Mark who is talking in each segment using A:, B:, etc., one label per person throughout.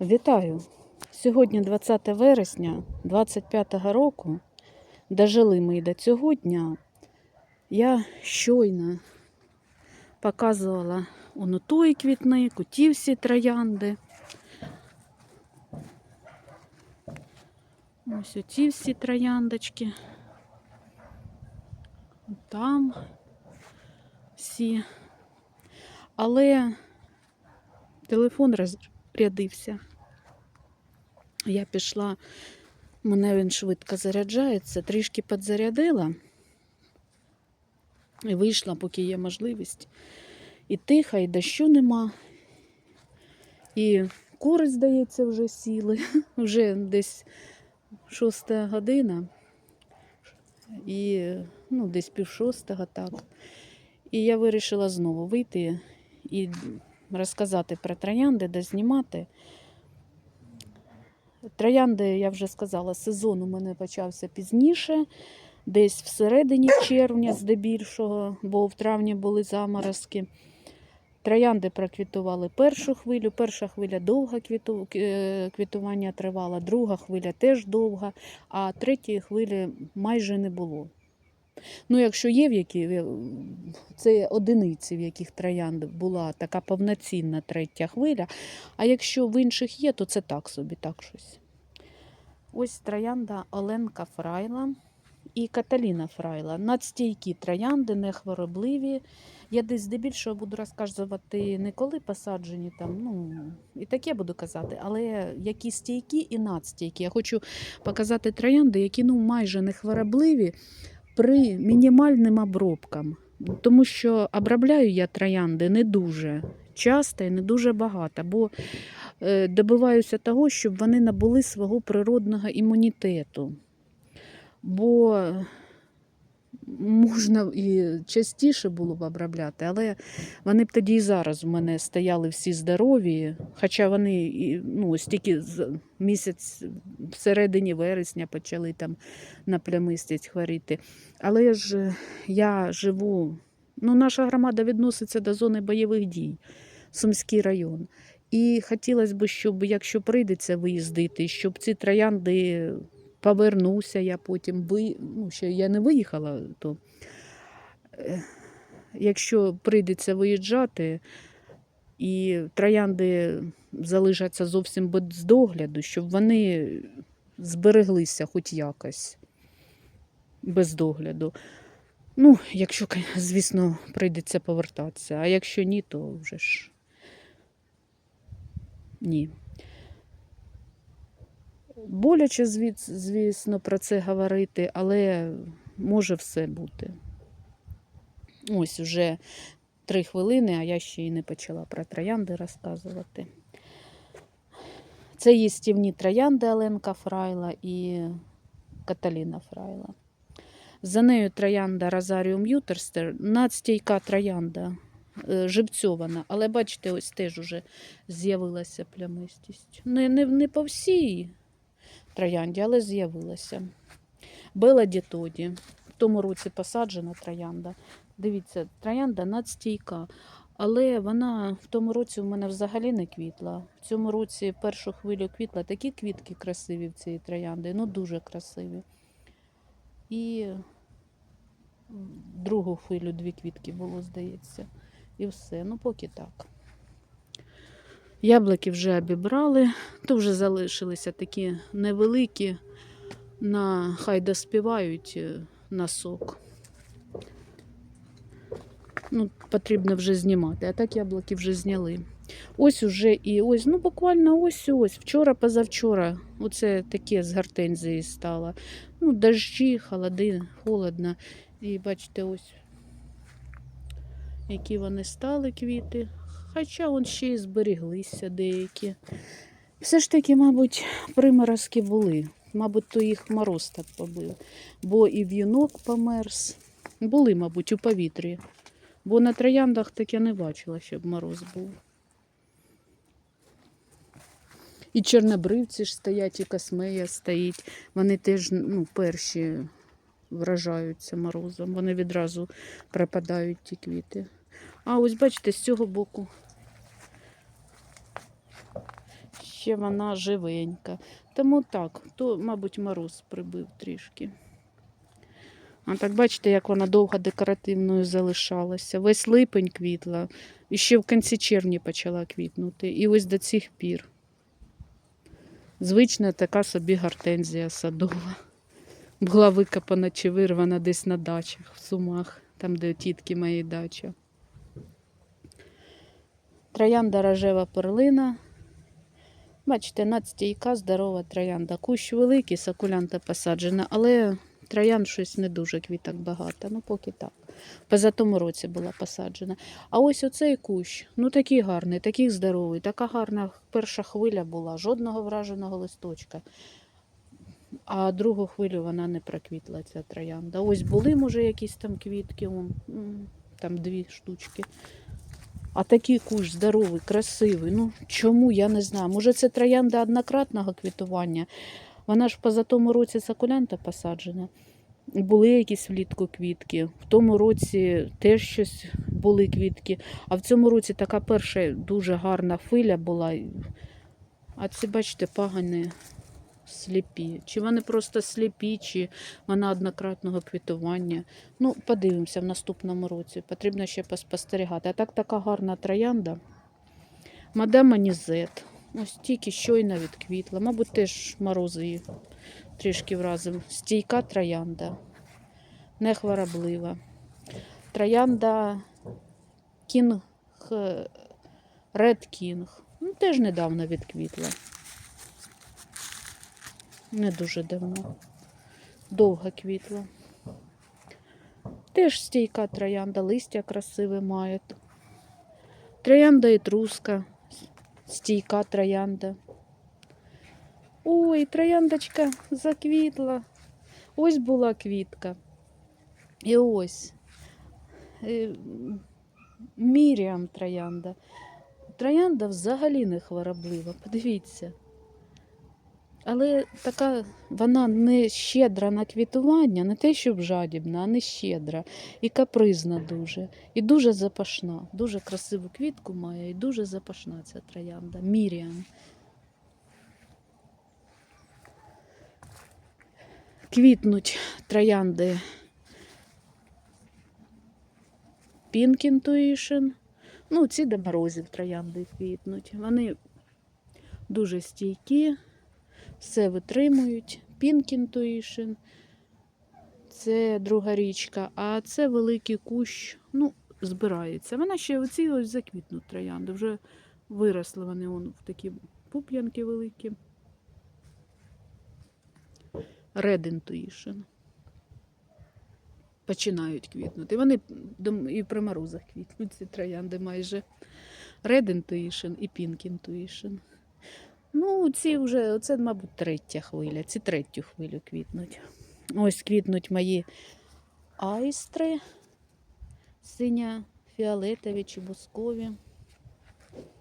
A: Вітаю! Сьогодні 20 вересня 25-го року. Дожили ми до цього дня. Я щойно показувала он той квітник, у ті всі троянди. Ось оті всі трояндочки. Там всі. Але телефон розрядився. Я пішла, мене він швидко заряджається, трішки підзарядила і вийшла, поки є можливість. І тихо, і дощу нема. І кури, здається, вже сіли. Вже десь шоста година. І ну, десь пів шостого, так. І я вирішила знову вийти і розказати про троянди, де знімати. Троянди, я вже сказала, сезон у мене почався пізніше, десь всередині червня, здебільшого, бо в травні були заморозки. Троянди проквітували першу хвилю. Перша хвиля довга е, квітування тривала, друга хвиля теж довга, а третьої хвилі майже не було. Ну, якщо є в які, це одиниці, в яких троянд була така повноцінна третя хвиля. А якщо в інших є, то це так собі, так щось. Ось троянда Оленка Фрайла і Каталіна Фрайла. Надстійкі троянди, нехворобливі. Я десь здебільшого буду розказувати не коли посаджені, там, ну, і таке буду казати, але які стійкі і надстійкі. Я хочу показати троянди, які ну, майже не хворобливі при мінімальним обробкам. Тому що обробляю я троянди не дуже часто і не дуже багато, бо е, добиваюся того, щоб вони набули свого природного імунітету. Бо можна і частіше було б обробляти, але вони б тоді і зараз у мене стояли всі здорові, хоча вони ну, ось тільки місяць в середині вересня почали там на плямистість хворіти. Але ж я живу, ну, наша громада відноситься до зони бойових дій, Сумський район. І хотілося б, щоб якщо прийдеться виїздити, щоб ці троянди повернуся я потім, ви, ну, ще я не виїхала, то е, якщо прийдеться виїжджати, і троянди залишаться зовсім без догляду, щоб вони збереглися хоч якось без догляду. Ну, якщо, звісно, прийдеться повертатися, а якщо ні, то вже ж ні. Боляче, звісно, про це говорити, але може все бути. Ось уже три хвилини, а я ще й не почала про троянди розказувати. Це їстівні троянди Оленка Фрайла і Каталіна Фрайла. За нею троянда Розаріум Ютерстер, надстійка троянда, е, живцьована, але бачите, ось теж уже з'явилася плямистість. Не, не, не по всій троянді, але з'явилася. Бела Дітоді. В тому році посаджена троянда. Дивіться, троянда надстійка. Але вона в тому році у мене взагалі не квітла. В цьому році першу хвилю квітла такі квітки красиві в цій троянди, ну дуже красиві. І другу хвилю дві квітки було, здається. І все. Ну, поки так. Яблуки вже обібрали, то вже залишилися такі невеликі, на, хай доспівають е, на сок. Ну, потрібно вже знімати, а так яблуки вже зняли. Ось уже і ось, ну буквально ось ось. Вчора, позавчора. Оце таке з гортензії стало. Ну, дощі, холоди, холодно. І бачите, ось які вони стали квіти. Хоча он ще й зберіглися деякі. Все ж таки, мабуть, приморозки були. Мабуть, то їх мороз так побив. Бо і в'юнок померз. Були, мабуть, у повітрі. Бо на трояндах так я не бачила, щоб мороз був. І чорнобривці ж стоять, і космея стоїть. Вони теж ну, перші вражаються морозом. Вони відразу пропадають ті квіти. А ось бачите, з цього боку ще вона живенька. Тому так, то, мабуть, мороз прибив трішки. А так бачите, як вона довго декоративною залишалася. Весь липень квітла. І ще в кінці червня почала квітнути. І ось до цих пір. Звична така собі гортензія садова. Була викопана чи вирвана десь на дачах, в сумах, там, де тітки мої дача. Троянда рожева перлина. Бачите, надстійка, здорова троянда. Кущ великий, сакулянта посаджена, але троянд щось не дуже квіток багато. Ну, поки так. Поза тому році була посаджена. А ось оцей кущ, ну такий гарний, такий здоровий, така гарна перша хвиля була, жодного враженого листочка. А другу хвилю вона не проквітла, ця троянда. Ось були, може, якісь там квітки, там дві штучки. А такий кущ здоровий, красивий. Ну чому я не знаю. Може, це троянда однократного квітування. Вона ж поза тому році сакулянта посаджена. Були якісь влітку квітки. В тому році теж щось були квітки. А в цьому році така перша дуже гарна хвиля була. А ці, бачите, пагани сліпі. Чи вони просто сліпі, чи вона однократного квітування. Ну, подивимося в наступному році. Потрібно ще поспостерігати. А так така гарна троянда. Мадам Анізет. Ось тільки щойно відквітла. Мабуть, теж морози її трішки вразив. Стійка троянда. Не хвороблива. Троянда Кінг Ред Кінг. Ну, теж недавно відквітла. Не дуже давно. Довго квітла. Теж стійка троянда, листя красиве має. Троянда і труска, стійка троянда. Ой, трояндочка заквітла. Ось була квітка. І ось. Е, Міріам троянда. Троянда взагалі не хвороблива, подивіться. Але така вона не щедра на квітування, не те, щоб жадібна, а не щедра і капризна дуже. І дуже запашна. Дуже красиву квітку має і дуже запашна ця троянда. Міріам. Квітнуть троянди Pink Intuition. Ну, ці до морозів троянди квітнуть. Вони дуже стійкі все витримують. Pink Intuition, це друга річка, а це великий кущ, ну, збирається. Вона ще оці ось заквітнуть троянди. Вже виросли вони вон, в такі пуп'янки великі. Red Intuition. Починають квітнути. Вони і при морозах квітнуть ці троянди майже. Red Intuition і Pink Intuition. Ну, ці вже, це, мабуть, третя хвиля. Ці третю хвилю квітнуть. Ось квітнуть мої айстри, синя, фіолетові чи бускові.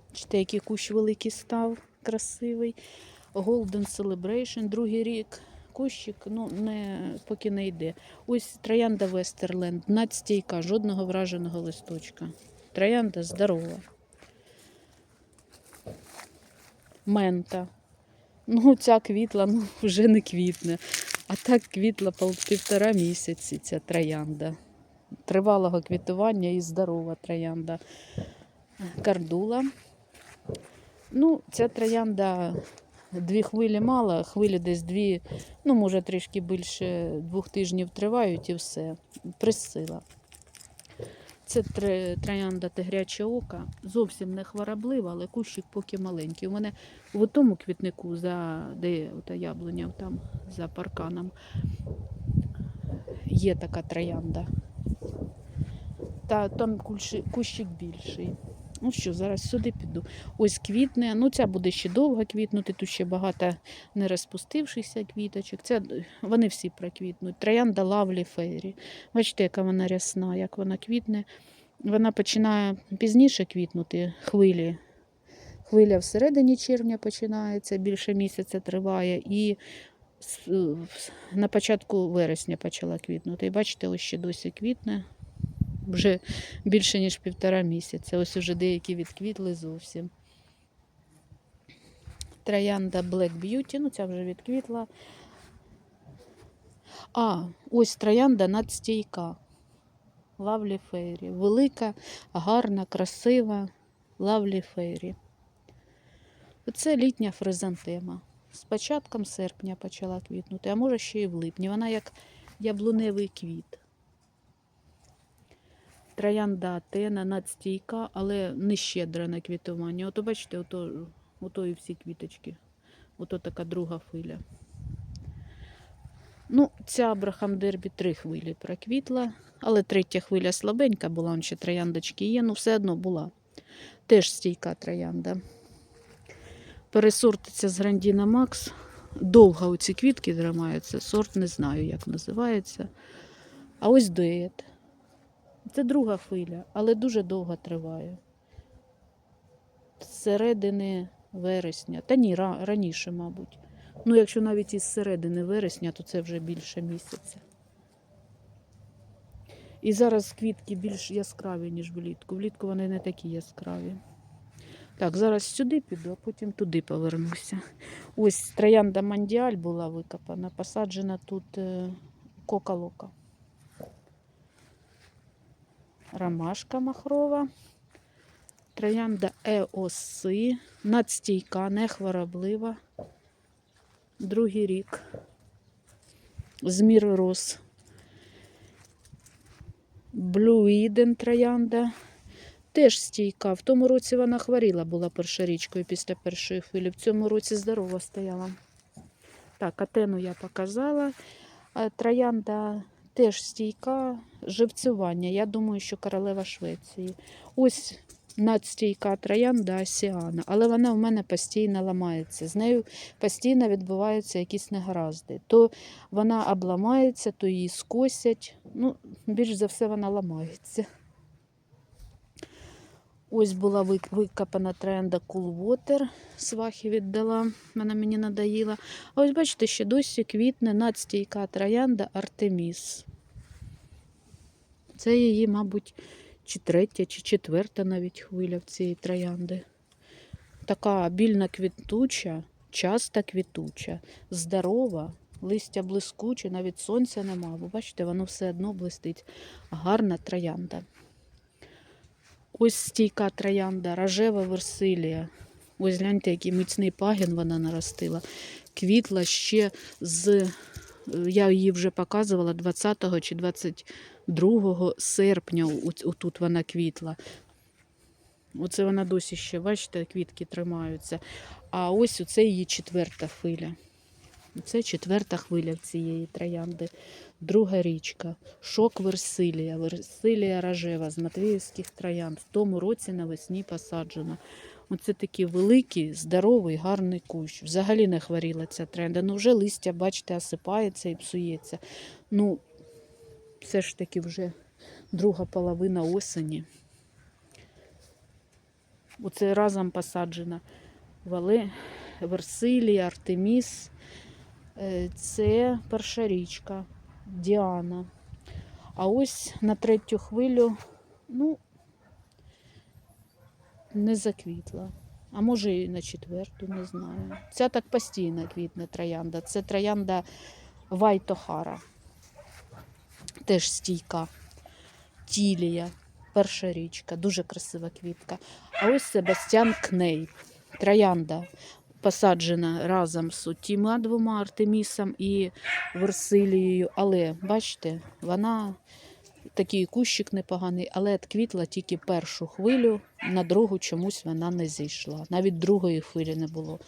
A: Бачите, який кущ великий став, красивий. Golden Celebration, другий рік. Кущик, ну, не, поки не йде. Ось троянда Вестерленд, надстійка, жодного враженого листочка. Троянда здорова. Мента. Ну, ця квітла ну, вже не квітне. А так квітла півтора місяці ця троянда. Тривалого квітування і здорова троянда. Кардула. Ну, ця троянда дві хвилі мало, хвилі десь дві, ну, може, трішки більше двох тижнів тривають і все. Присила. Це троянда тигряче ока. Зовсім не хвороблива, але кущик поки маленький. У мене в тому квітнику, за, де ота яблуня там за парканом, є така троянда. Та там кущик більший. Ну що, зараз сюди піду. Ось квітне. Ну, ця буде ще довго квітнути. Тут ще багато не розпустившихся квіточок. Це вони всі проквітнуть. Троянда Лавлі Фейрі. Бачите, яка вона рясна, як вона квітне. Вона починає пізніше квітнути хвилі. Хвиля в середині червня починається, більше місяця триває, і на початку вересня почала квітнути. І бачите, ось ще досі квітне. Вже більше ніж півтора місяця. Ось уже деякі відквітли зовсім. Троянда Black Beauty, ну ця вже відквітла. А, ось троянда надстійка. Lovely Fairy. Велика, гарна, красива. Lovely Fairy. Це літня фризантема. З початком серпня почала квітнути, а може ще й в липні. Вона як яблуневий квіт. Троянда Атена, надстійка, але не щедра на квітування. Ото бачите, ото, ото і всі квіточки. Ото така друга хвиля. Ну, ця Абрахам Дербі три хвилі проквітла, але третя хвиля слабенька була, он ще трояндочки є, ну все одно була. Теж стійка троянда. Пересортиться з Грандіна Макс. Довго оці квітки тримаються. Сорт не знаю, як називається. А ось дует. Це друга хвиля, але дуже довго триває. З середини вересня. Та ні, раніше, мабуть. Ну, якщо навіть із середини вересня, то це вже більше місяця. І зараз квітки більш яскраві, ніж влітку. Влітку вони не такі яскраві. Так, зараз сюди піду, а потім туди повернуся. Ось троянда Мандіаль була викопана, посаджена тут е, кока-лока. Ромашка махрова. Троянда Еоси. Надстійка, не хвороблива. Другий рік. Змір роз. Eden троянда. Теж стійка. В тому році вона хворіла була першорічкою після першої хвилі. В цьому році здорова стояла. Так, атену я показала. Троянда теж стійка, живцювання. Я думаю, що королева Швеції. Ось надстійка троянда Асіана, але вона в мене постійно ламається. З нею постійно відбуваються якісь негаразди. То вона обламається, то її скосять. Ну, більш за все, вона ламається. Ось була вик- викопана троянда Cool Water, свахи віддала, вона мені надоїла. А ось бачите, ще досі квітне надстійка троянда Артеміс. Це її, мабуть, чи третя, чи четверта навіть хвиля в цієї троянди. Така більна квітуча, часто квітуча, здорова, листя блискуче, навіть сонця нема. Ви бачите, воно все одно блистить. Гарна троянда. Ось стійка троянда, рожева версилія. Ось гляньте, який міцний пагін вона наростила. Квітла ще з, е, я її вже показувала 20 чи 22 серпня. Отут вона квітла. Оце вона досі ще, бачите, квітки тримаються. А ось оце її четверта хвиля. Це четверта хвиля цієї троянди. Друга річка. Шок Версилія. Версилія рожева з Матвіївських троянд. В тому році навесні посаджена. Оце такий великий, здоровий, гарний кущ. Взагалі не хворіла ця троянда. Ну вже листя, бачите, осипається і псується. Ну, все ж таки вже друга половина осені. Оце разом посаджена. Вале, Версилія, Артеміс. Е, Це перша річка Діана. А ось на третю хвилю, ну, не заквітла. А може і на четверту, не знаю. Ця так постійно квітне троянда. Це троянда Вайтохара. Теж стійка. Тілія. Перша річка. Дуже красива квітка. А ось Себастьян Кней. Троянда посаджена разом з тіма двома Артемісом і Версилією. Але бачите, вона такий кущик непоганий, але квітла тільки першу хвилю, на другу чомусь вона не зійшла. Навіть другої хвилі не було.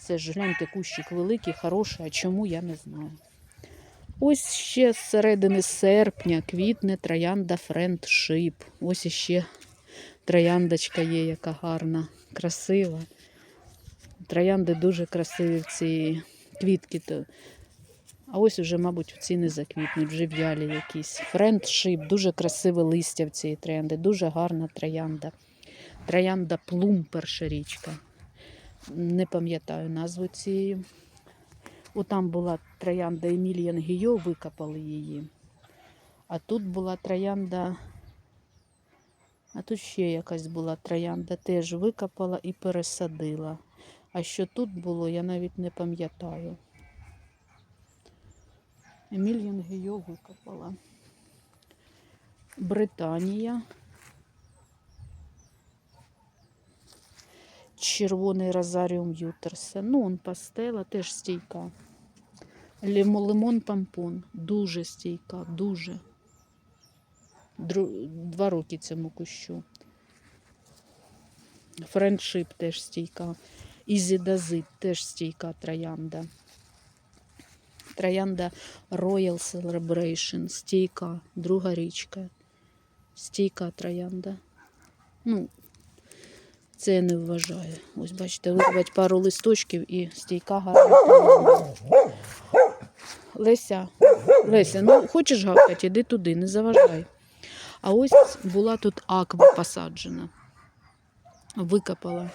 A: Це ж гляньте, кущик великий, хороший, а чому я не знаю. Ось ще з середини серпня квітне троянда френдшип. Ось іще трояндочка є, яка гарна, красива. Троянди дуже красиві ці квітки. то- А ось уже, мабуть, ці не заквітнуть, вже в'ялі якісь. Френдшип, дуже красиве листя в цієї троянди, дуже гарна троянда. Троянда Плум перша річка. Не пам'ятаю назву цієї. Отам була троянда Еміліян Гійо, викопали її. А тут була троянда. А тут ще якась була троянда, теж викопала і пересадила. А що тут було, я навіть не пам'ятаю. Емільян Гійо викопала. Британія. Червоний розаріум Ютерсен. Ну, он пастела, теж стійка. Лимон пампон. Дуже стійка, дуже. Два роки цьому кущу. Френдшип теж стійка. Ізідазит теж стійка троянда. Троянда Royal Celebration, стійка, друга річка. Стійка троянда. Ну, це я не вважаю. Ось бачите, вирвати пару листочків і стійка гарна. Леся, Леся, ну хочеш гавкати, іди туди, не заважай. А ось була тут аква посаджена. Викопала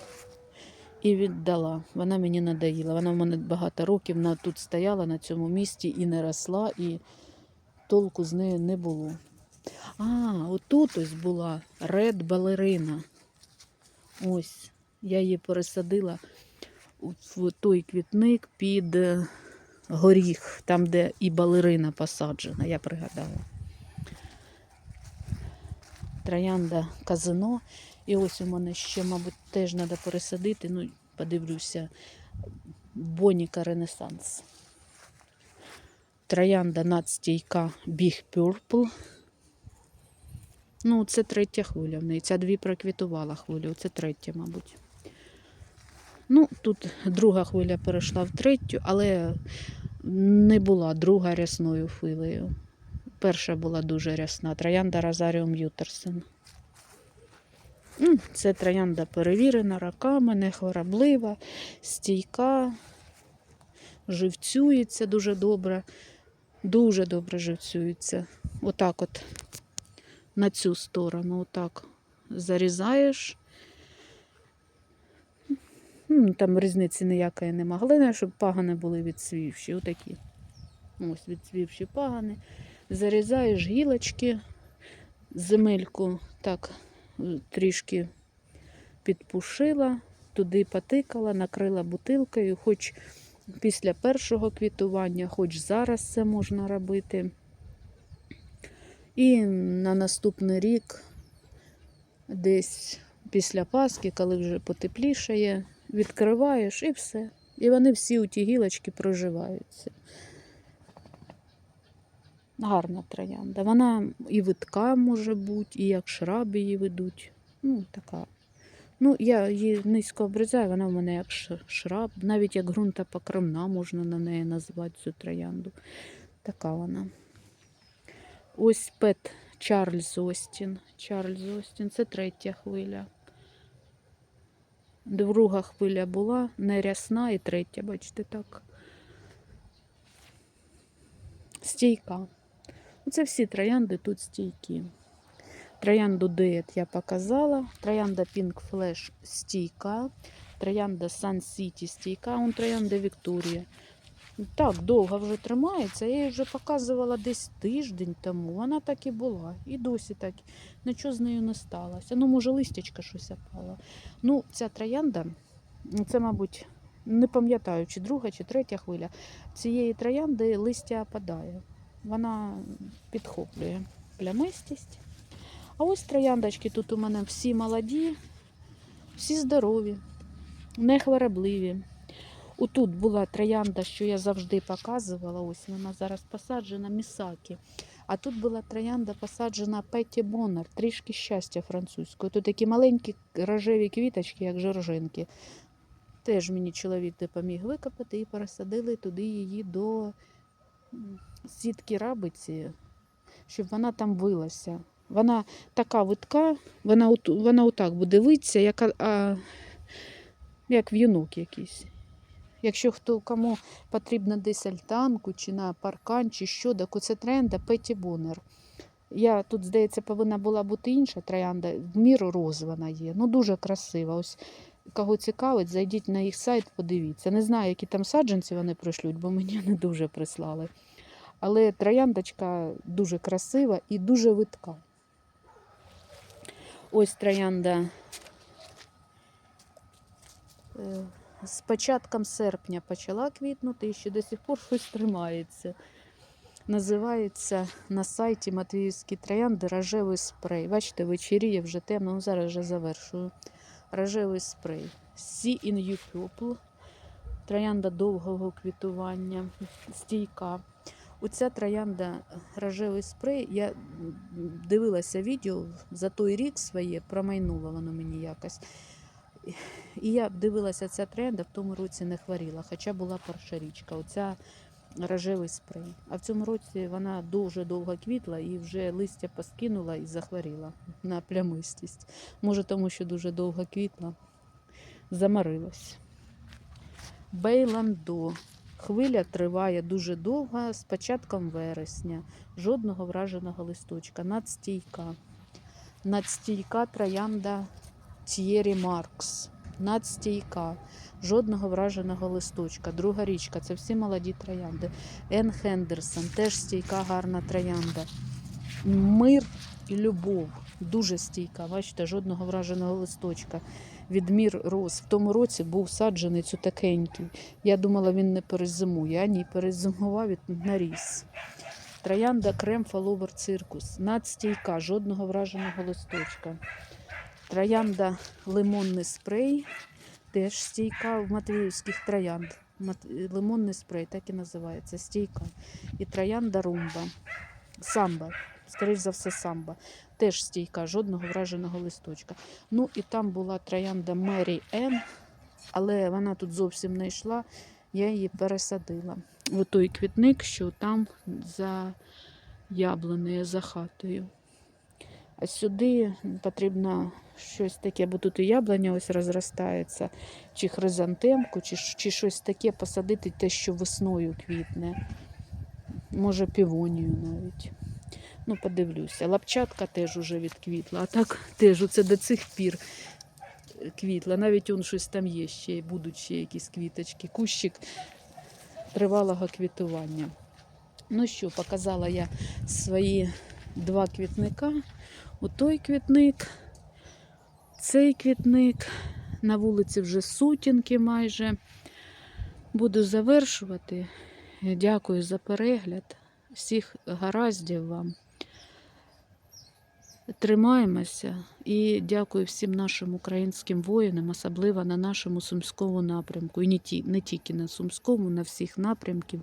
A: і віддала. Вона мені надоїла. Вона в мене багато років вона тут стояла на цьому місці і не росла, і толку з нею не було. А, отут ось була ред балерина. Ось, я її пересадила в той квітник під е, горіх, там, де і балерина посаджена, я пригадала. Троянда казино. І ось у мене ще, мабуть, теж треба пересадити. Ну, подивлюся. Боніка Ренесанс. Троянда надстійка Big Purple. Ну, це третя хвиля в неї. Ця дві проквітувала хвилю. Це третя, мабуть. Ну, тут друга хвиля перейшла в третю, але не була друга рясною хвилею. Перша була дуже рясна. Троянда Розаріум Ютерсен. Це троянда перевірена роками, не хвороблива, стійка, живцюється дуже добре. Дуже добре живцюється. Отак от на цю сторону, отак зарізаєш. Там різниці ніякої нема. Головне, щоб пагани були відсвівші. Отакі. Ось відсвівші пагани. Зарізаєш гілочки, земельку так трішки підпушила, туди потикала, накрила бутилкою, хоч після першого квітування, хоч зараз це можна робити. І на наступний рік, десь після Пасхи, коли вже потеплішає, відкриваєш і все. І вони всі у ті гілочки проживаються. Гарна троянда. Вона і витка може бути, і як шраб її ведуть. Ну, така. Ну, я її низько обрізаю, вона в мене як шраб, навіть як ґрунтопокривна можна на неї назвати цю троянду. Така вона. Ось пет Чарльз Остін. Чарльз Остін це третя хвиля. Друга хвиля була не рясна і третя, бачите, так. Стійка. Це всі троянди тут стійкі. Троянду Дует я показала. Троянда Pink Flash стійка. Троянда Sun City стійка. Он троянда Вікторія. Так, довго вже тримається. Я її вже показувала десь тиждень тому. Вона так і була. І досі так. Нічого з нею не сталося. Ну, може, листячка щось опала. Ну, ця троянда, це, мабуть, не пам'ятаю, чи друга, чи третя хвиля. Цієї троянди листя опадає. Вона підхоплює плямистість. А ось трояндочки тут у мене всі молоді, всі здорові, не хворобливі. Отут була троянда, що я завжди показувала. Ось вона зараз посаджена Місакі. А тут була троянда посаджена Петті Боннер, трішки щастя французькою. Тут такі маленькі рожеві квіточки, як жоржинки. Теж мені чоловік допоміг викопати і пересадили туди її до сітки рабиці, щоб вона там вилася. Вона така витка, вона, от, вона отак буде витися, як, а- як в'юнок якийсь. Якщо хто кому потрібно десь альтанку чи на паркан, чи що, так оце тренда Петі Боннер. Я тут, здається, повинна була бути інша троянда, в міру роз вона є. Ну, дуже красива. Ось кого цікавить, зайдіть на їх сайт, подивіться. Не знаю, які там саджанці вони пришлють, бо мені не дуже прислали. Але трояндочка дуже красива і дуже витка. Ось троянда е, з початком серпня почала квітнути і ще до сих пор щось тримається. Називається на сайті Матвіївські троянди рожевий спрей. Бачите, вечеріє вже темно, ну зараз вже завершую. Рожевий спрей. Sea in You Purple. Троянда довгого квітування, стійка. Оця троянда рожевий спрей. Я дивилася відео за той рік своє, промайнуло воно мені якось. І я дивилася ця троянда, в тому році не хворіла, хоча була перша річка. Оця рожевий спрей. А в цьому році вона дуже довго квітла і вже листя поскинула і захворіла на плямистість. Може, тому що дуже довго квітла, замарилась. Бейландо. Хвиля триває дуже довго, з початком вересня. Жодного враженого листочка. Надстійка. Надстійка троянда Т'єрі Маркс. Надстійка. Жодного враженого листочка. Друга річка. Це всі молоді троянди. Ен Хендерсон. Теж стійка, гарна троянда. Мир і любов. Дуже стійка. Бачите, жодного враженого листочка. Відмір роз. В тому році був саджений цютакенький. Я думала, він не перезимує, а ні, перезимував і наріс. Троянда крем фаловер циркус. Надстійка, жодного враженого листочка. Троянда лимонний спрей. Теж стійка в матвіївських троянд. Лимонний спрей, так і називається. Стійка. І троянда румба. Самба. Скоріш за все, самба. Теж стійка, жодного враженого листочка. Ну і там була троянда Мері М, але вона тут зовсім не йшла. Я її пересадила. В той квітник, що там за яблунею, за хатою. А сюди потрібно щось таке, бо тут і яблуня ось розростається, чи хризантемку, чи, чи щось таке посадити, те, що весною квітне. Може, півонію навіть. Ну, подивлюся. Лапчатка теж уже відквітла, а так теж оце до цих пір квітла. Навіть он щось там є ще, будуть ще якісь квіточки. Кущик тривалого квітування. Ну що, показала я свої два квітника. Отой квітник, цей квітник. На вулиці вже сутінки майже. Буду завершувати. Дякую за перегляд. Всіх гараздів вам. Тримаємося і дякую всім нашим українським воїнам, особливо на нашому сумському напрямку. І не, ті, не тільки на сумському, на всіх напрямків,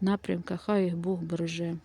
A: напрямках. Хай їх Бог береже.